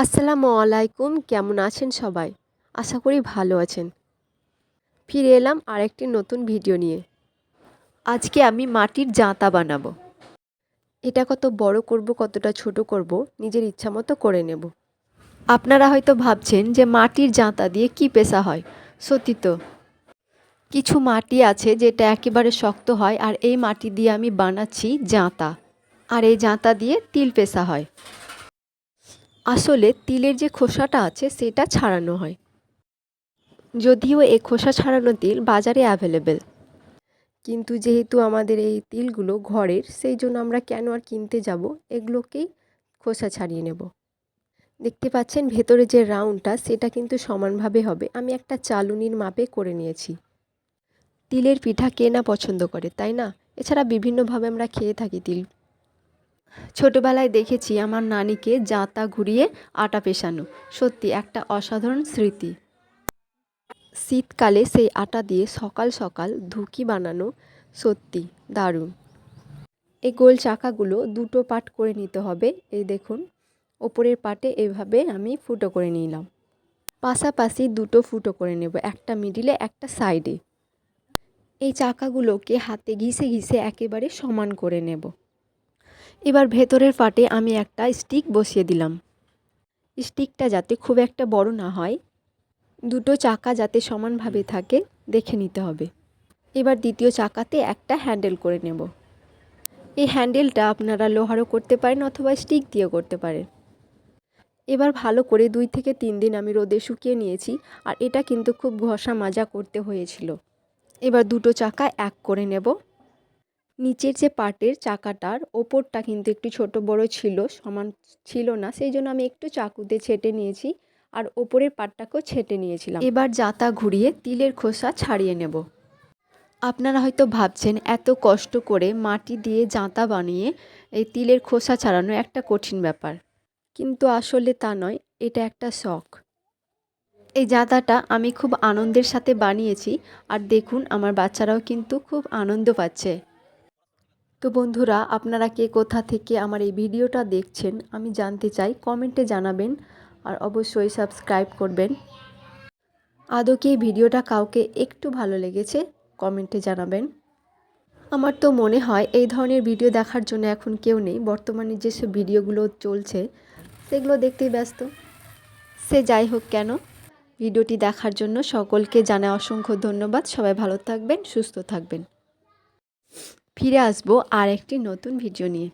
আসসালামু আলাইকুম, কেমন আছেন সবাই? আশা করি ভালো আছেন। ফিরে এলাম আরেকটি নতুন ভিডিও নিয়ে। আজকে আমি মাটির জাঁতা বানাবো। এটা কত বড় করব, কতটা ছোট করব, নিজের ইচ্ছা মতো করে নেব। আপনারা হয়তো ভাবছেন যে মাটির জাঁতা দিয়ে কি পেশা হয়। সত্যি তো। কিছু মাটি আছে যেটা একেবারে শক্ত হয়, আর এই মাটি দিয়ে আমি বানাচ্ছি জাঁতা। আর এই জাঁতা দিয়ে তিল পেশা হয়। আসলে তিলের যে খোসাটা আছে সেটা ছাড়ানো হয়। যদিও এই খোসা ছাড়ানো তিল বাজারে অ্যাভেলেবেল কিন্তু যেহেতু আমাদের এই তিলগুলো ঘরের, সেই জন্য আমরা কেন আর কিনতে যাব? এগুলোকেই খোসা ছাড়িয়ে নেব। দেখতে পাচ্ছেন ভেতরে যে রাউন্ডটা, সেটা কিন্তু সমানভাবে হবে। আমি একটা চালুনির মাপে করে নিয়েছি। তিলের পিঠা কে না পছন্দ করে, তাই না? এছাড়া বিভিন্নভাবে আমরা খেয়ে থাকি তিল। ছোটবেলায় দেখেছি আমার নানিকে জাঁতা ঘুরিয়ে আটা পেশানো। সত্যি একটা অসাধারণ স্মৃতি। শীতকালে সেই আটা দিয়ে সকাল সকাল ধুকি বানানো সত্যি দারুণ। এই গোল চাকাগুলো দুটো পাট করে নিতে হবে। এই দেখুন, ওপরের পাটে এভাবে আমি ফুটো করে নিলাম। পাশাপাশি দুটো ফুটো করে নেব, একটা মিডিলে, একটা সাইডে। এই চাকাগুলোকে হাতে ঘিসে ঘিসে একেবারে সমান করে নেব। এবার ভেতরের ফাটে আমি একটা স্টিক বসিয়ে দিলাম। স্টিকটা যাতে খুব একটা বড় না হয়, দুটো চাকা যাতে সমানভাবে থাকে, দেখে নিতে হবে। এবার দ্বিতীয় চাকাতে একটা হ্যান্ডেল করে নেব। এই হ্যান্ডেলটা আপনারা লোহারও করতে পারেন অথবা স্টিক দিয়ে করতে পারেন। এবার ভালো করে দুই থেকে তিন দিন আমি রোদে শুকিয়ে নিয়েছি আর এটা কিন্তু খুব ঘষা মাজা করতে হয়েছিল। এবার দুটো চাকা এক করে নেব। নিচের যে পাটের চাকাটার ওপরটা কিন্তু একটু ছোট বড় ছিল, সমান ছিল না, সেই জন্য আমি একটু চাকুতে ছেটে নিয়েছি আর ওপরের পাটটাকেও ছেটে নিয়েছিলাম। এবার জাতা ঘুরিয়ে তিলের খোসা ছাড়িয়ে নেব। আপনারা হয়তো ভাবছেন, এত কষ্ট করে মাটি দিয়ে জাঁতা বানিয়ে এই তিলের খোসা ছাড়ানো একটা কঠিন ব্যাপার। কিন্তু আসলে তা নয়, এটা একটা শখ। এই জাঁতাটা আমি খুব আনন্দের সাথে বানিয়েছি আর দেখুন, আমার বাচ্চারাও কিন্তু খুব আনন্দ পাচ্ছে। তো বন্ধুরা, আপনারা কে কোথা থেকে আমার এই ভিডিওটা দেখছেন, আমি জানতে চাই কমেন্টে জানাবেন আর অবশ্যই সাবস্ক্রাইব করবেন। আদৌ কি ভিডিওটা কাউকে একটু ভালো লেগেছে কমেন্টে জানাবেন। আমার তো মনে হয়, এই ধরনের ভিডিও দেখার জন্য এখন কেউ নেই, বর্তমানে যেসব ভিডিওগুলো চলছে, সেগুলো দেখতেই ব্যস্ত। সে যাই হোক কেন, ভিডিওটি দেখার জন্য সকলকে জানায় অসংখ্য ধন্যবাদ, সবাই ভালো থাকবেন, সুস্থ থাকবেন। ফিরে আসব আর একটি নতুন ভিডিও নিয়ে।